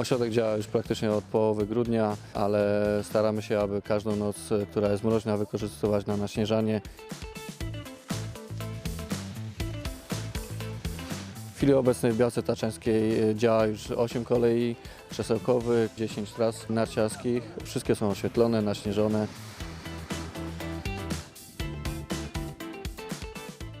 Ośrodek działa już praktycznie od połowy grudnia, ale staramy się, aby każdą noc, e, która jest mroźna, wykorzystywać na naśnieżanie. W chwili obecnej w Białce Taczeńskiej e, działa już 8 kolei krzesełkowych, 10 tras narciarskich. Wszystkie są oświetlone, naśnieżone.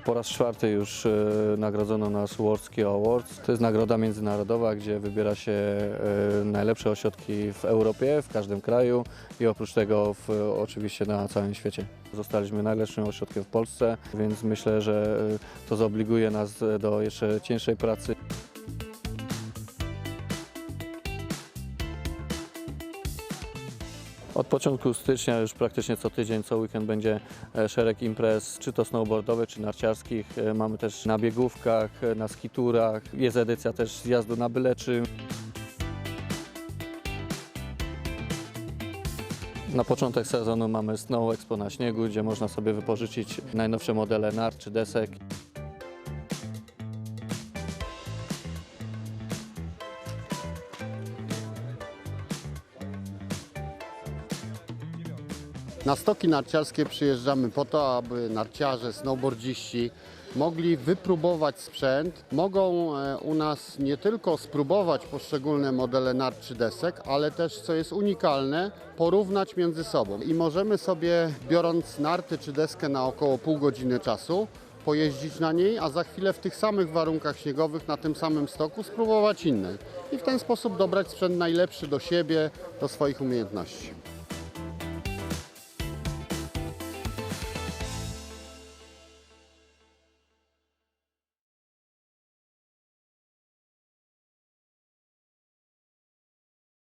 Po raz czwarty już e, nagrodzono nas Worldski Awards. To jest nagroda międzynarodowa, gdzie wybiera się e, najlepsze ośrodki w Europie, w każdym kraju i oprócz tego w, oczywiście na całym świecie. Zostaliśmy najlepszym ośrodkiem w Polsce, więc myślę, że e, to zobliguje nas do jeszcze cięższej pracy. Od początku stycznia już praktycznie co tydzień, co weekend będzie e, szereg imprez, czy to snowboardowych, czy narciarskich. E, Mamy też na biegówkach, e, na skiturach. Jest edycja też zjazdu na Byleczy. Na początek sezonu mamy Snow Expo na śniegu, gdzie można sobie wypożyczyć najnowsze modele nart czy desek. Na stoki narciarskie przyjeżdżamy po to, aby narciarze, snowboardziści mogli wypróbować sprzęt. Mogą e, u nas nie tylko spróbować poszczególne modele nart czy desek, ale też, co jest unikalne, porównać między sobą. I możemy sobie, biorąc narty czy deskę na około pół godziny czasu, pojeździć na niej, a za chwilę w tych samych warunkach śniegowych, na tym samym stoku spróbować innej. I w ten sposób dobrać sprzęt najlepszy do siebie, do swoich umiejętności.